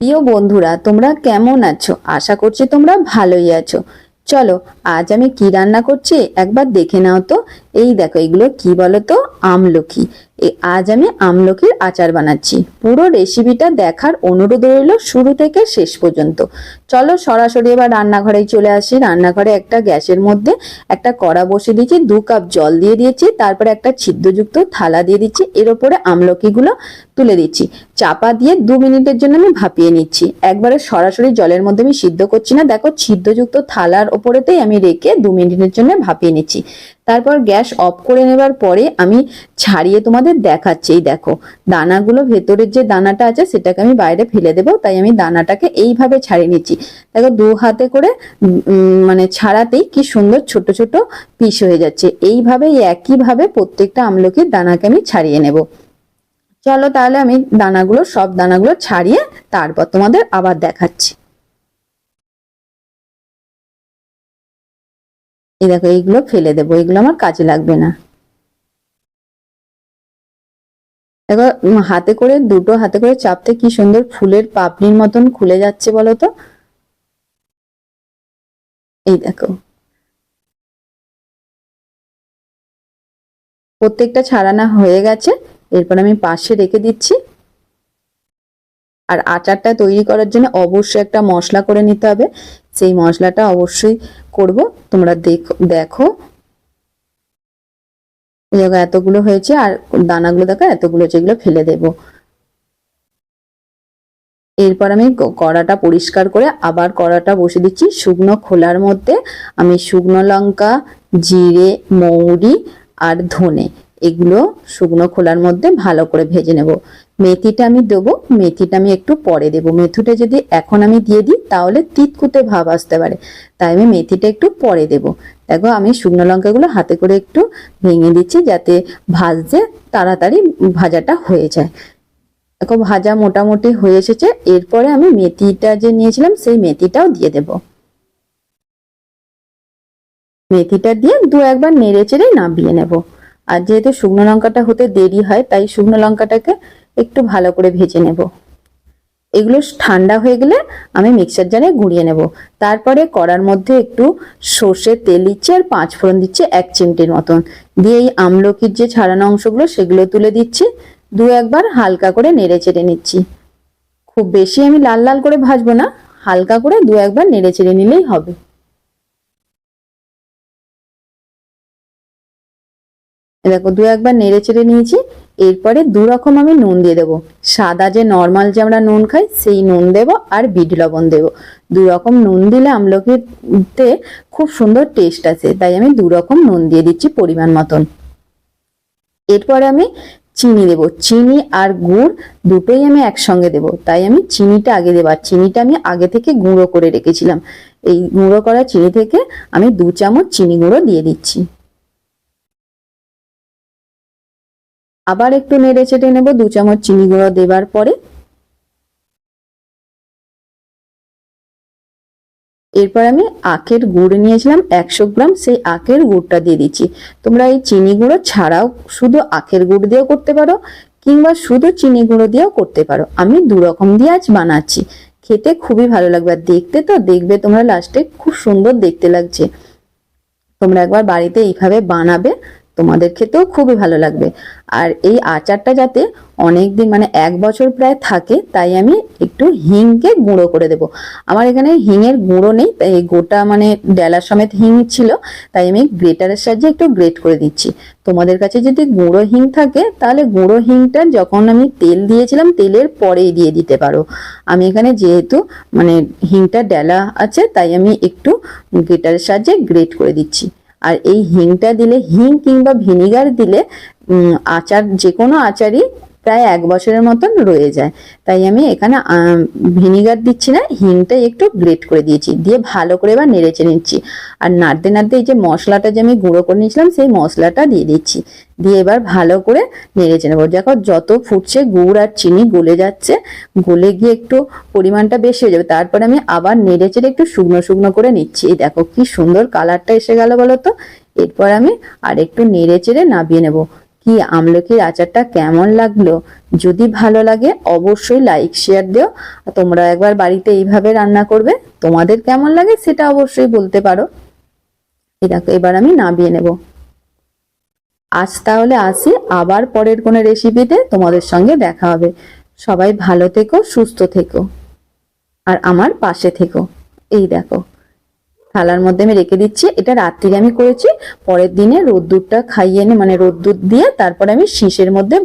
প্রিয় বন্ধুরা, তোমরা কেমন আছো? আশা করছি তোমরা ভালোই আছো। চলো, আজ আমি কি রান্না করছি একবার দেখে নাও তো। এই দেখো, এগুলো কি বলো তো আমলকি আজ আমি আমলকির আচার বানাচ্ছি। পুরো রেসিপিটা দেখার অনুরোধ রইল শুরু থেকে শেষ পর্যন্ত। চলো সরাসরি এবার রান্নাঘরেই চলে আসি। রান্নাঘরে একটা গ্যাসের মধ্যে একটা কড়া বসিয়ে দিয়েছি, দু কাপ জল দিয়ে দিয়েছি, তারপরে একটা ছিদ্রযুক্ত থালা দিয়ে দিচ্ছি, এর ওপরে আমলকিগুলো তুলে দিচ্ছি। চাপা দিয়ে দু মিনিটের জন্য আমি ভাপিয়ে নিচ্ছি। একবারে সরাসরি জলের মধ্যে আমি সিদ্ধ করছি না। দেখো, ছিদ্রযুক্ত থালার ওপরেতেই আমি রেখে দু মিনিটের জন্য ভাপিয়ে নিচ্ছি। তারপর গ্যাস অফ করে নেবার পরে আমি ছাড়িয়ে তোমাদের দেখাচ্ছি। এই দেখো, দানাগুলো ভেতরের যে দানাটা আছে সেটাকে আমি বাইরে ফেলে দেবো, তাই আমি দানাটাকে এইভাবে ছাড়িয়ে নিচ্ছি। দেখো, দু হাতে করে মানে ছাড়াতেই কি সুন্দর ছোট ছোট পিস হয়ে যাচ্ছে। এইভাবে একইভাবে প্রত্যেকটা আমলকির দানাকে আমি ছাড়িয়ে নেব। চলো তাহলে আমি দানাগুলো, সব দানাগুলো ছাড়িয়ে তারপর তোমাদের আবার দেখাচ্ছি। এই দেখো, এইগুলো ফেলে দেবো, এগুলো আমার কাজে লাগবে না। দেখো হাতে করে, দুটো হাতে করে চাপতে কি সুন্দর ফুলের পাপড়ির মতন খুলে যাচ্ছে বলো তো? এই দেখো। প্রত্যেকটা ছাড়ানো হয়ে গেছে, এরপর আমি পাশে রেখে দিচ্ছি। আর আচারটা তৈরি করার জন্য অবশ্যই একটা মশলা করে নিতে হবে। সেই মশলাটা অবশ্যই করব। তোমরা দেখো দেখো। এতগুলো হয়েছে আর দানাগুলো দেখো, এতগুলো যেগুলো ফেলে দেব। এরপর আমি কড়াটা পরিষ্কার করে আবার কড়াটা বসে দিচ্ছি শুকনো খোলার মধ্যে। আমি শুকনো লঙ্কা, জিরে, মৌরি আর ধনে। এগুলো শুকনো খোলার মধ্যে ভালো করে ভেজে নেব। মেথিটা আমি দেবো, মেথিটা আমি একটু পরে দেবো। মেথিটা যদি এখন আমি দিয়ে দিই, তাহলে তিতকুতে ভাব আসতে পারে। তাই আমি মেথিটা একটু পরে দেব। দেখো, আমি শুকনো লঙ্কাগুলো হাতে করে একটু ভেঙে দিচ্ছি যাতে ভাজতে তাড়াতাড়ি ভাজাটা হয়ে যায়। দেখো, ভাজা মোটামুটি হয়ে এসেছে। এরপরে আমি মেথিটা যে নিয়েছিলাম, সেই মেথিটাও দিয়ে দেব। মেথিটা দিয়ে দু একবার নেড়ে চেড়ে নামিয়ে নেব। আর যেহেতু শুকনো লঙ্কাটা হতে দেরি হয়, তাই শুকনো লঙ্কাটাকে একটু ভালো করে ভেজে নেব। এগুলো ঠান্ডা হয়ে গেলে আমি মিক্সার জারে গুঁড়িয়ে নেব। তারপরে কড়ার মধ্যে একটু সর্ষের তেল দিচ্ছি আর পাঁচ ফোড়ন দিচ্ছি এক চিমটির মতন। দিয়ে এই আমলকির যে ছাড়ানো অংশগুলো, সেগুলো তুলে দিচ্ছি। দু একবার হালকা করে নেড়ে চেড়ে নিচ্ছি। খুব বেশি আমি লাল লাল করে ভাজবো না, হালকা করে দু একবার নেড়ে চেড়ে নিলেই হবে। দেখো, দু একবার নেড়ে চেড়ে নিয়েছি। এরপরে দু রকম আমি নুন দিয়ে দেবো। সাদা যে নর্মাল যে আমরা নুন খাই, সেই নুন দেবো আর বিট লবণ দেবো। দু রকম নুন দিলে আমলকিতে খুব সুন্দর টেস্ট আছে তাই আমি দু রকম নুন দিয়ে দিচ্ছি পরিমাণ মতন। এরপরে আমি চিনি দেবো। চিনি আর গুড় দুটোই আমি একসঙ্গে দেবো। তাই আমি চিনিটা আগে দেবো, আর চিনিটা আমি আগে থেকে গুঁড়ো করে রেখেছিলাম। এই গুঁড়ো করা চিনি থেকে আমি দু চামচ চিনি গুঁড়ো দিয়ে দিচ্ছি। আবার একটু নেড়ে চেড়ে নেব, দু চামচ চিনি গুঁড়ো দেবার পরে। এরপর আমি আখের গুড় নিয়েছিলাম, একশো গ্রাম, সেই আখের গুড়টা দিয়ে দিচ্ছি। তোমরা এই চিনি গুঁড়ো ছাড়াও শুধু আখের গুড় দিয়েও করতে পারো, কিংবা শুধু চিনি গুঁড়ো দিয়েও করতে পারো। আমি দু রকম দিয়ে আজ বানাচ্ছি। খেতে খুবই ভালো লাগবে, আর দেখতে তো দেখবে তোমরা, লাস্টে খুব সুন্দর দেখতে লাগছে। তোমরা একবার বাড়িতে এইভাবে বানাবে। তোমাদের খেতেও খুবই ভালো লাগবে। আর এই আচারটা যাতে অনেক দিন মানে এক বছর প্রায় থাকে, তাই আমি একটু হিংকে গুঁড়ো করে দেব। আমার এখানে হিঙের গুঁড়ো নেই, তাই গোটা মানে ডেলার সমেত হিং ছিল, তাই আমি গ্রেটারের সাহায্যে একটু গ্রেট করে দিচ্ছি। তোমাদের কাছে যদি গুঁড়ো হিং থাকে, তাহলে গুঁড়ো হিংটা যখন আমি তেল দিয়েছিলাম, তেলের পরেই দিয়ে দিতে পারো। আমি এখানে যেহেতু মানে হিংটা ডেলা আছে, তাই আমি একটু গ্রেটারের সাহায্যে গ্রেট করে দিচ্ছি। আর এই হিংটা দিলে হিং কিংবা ভিনিগার দিলে আচার যে কোনো আচারই প্রায় এক বছরের মতন রয়ে যায়। তাই আমি এখানে ভিনিগার দিচ্ছি না হিংটা একটু গ্রেট করে দিয়েছি, দিয়ে ভালো করে এবার নেড়ে চেড়ে নিচ্ছি। আর নাড়তে নাড়তে এই যে মশলাটা যে আমি গুঁড়ো করে নিয়েছিলাম, সেই মশলাটা দিয়ে দিচ্ছি। দিয়ে এবার ভালো করে নেড়ে চেড়ে নেব। দেখো, যত ফুটছে গুড় আর চিনি গলে যাচ্ছে, গলে গিয়ে একটু পরিমাণটা বেশি হয়ে যাবে। তারপরে আমি আবার নেড়ে চেড়ে একটু শুকনো শুকনো করে নিচ্ছি। এই দেখো, কি সুন্দর কালারটা এসে গেল বলো তো? এরপর আমি আর একটু নেড়ে চেড়ে নাবিয়ে নেব। কি আমলকির আচারটা কেমন লাগল? যদি ভালো লাগে, অবশ্যই লাইক শেয়ার দিও। তোমরা একবার বাড়িতে এইভাবে রান্না করবে, তোমাদের কেমন লাগে সেটা অবশ্যই বলতে পারো। দেখো, এবার আমি নামিয়ে নেব। আজ তাহলে আসি আবার পরের কোনো রেসিপিতে তোমাদের সঙ্গে দেখা হবে। সবাই ভালো থেকো, সুস্থ থেকো। আর আমার পাশে থেকো। এই দেখো। থালার মধ্যে আমি রেখে দিচ্ছি। এটা রাত্রিরে আমি করেছি। পরের দিনে রোদ্দুরটা খাইয়ে এনে মানে রোদ্দুর দিয়ে তারপরে আমি শীষের মধ্যে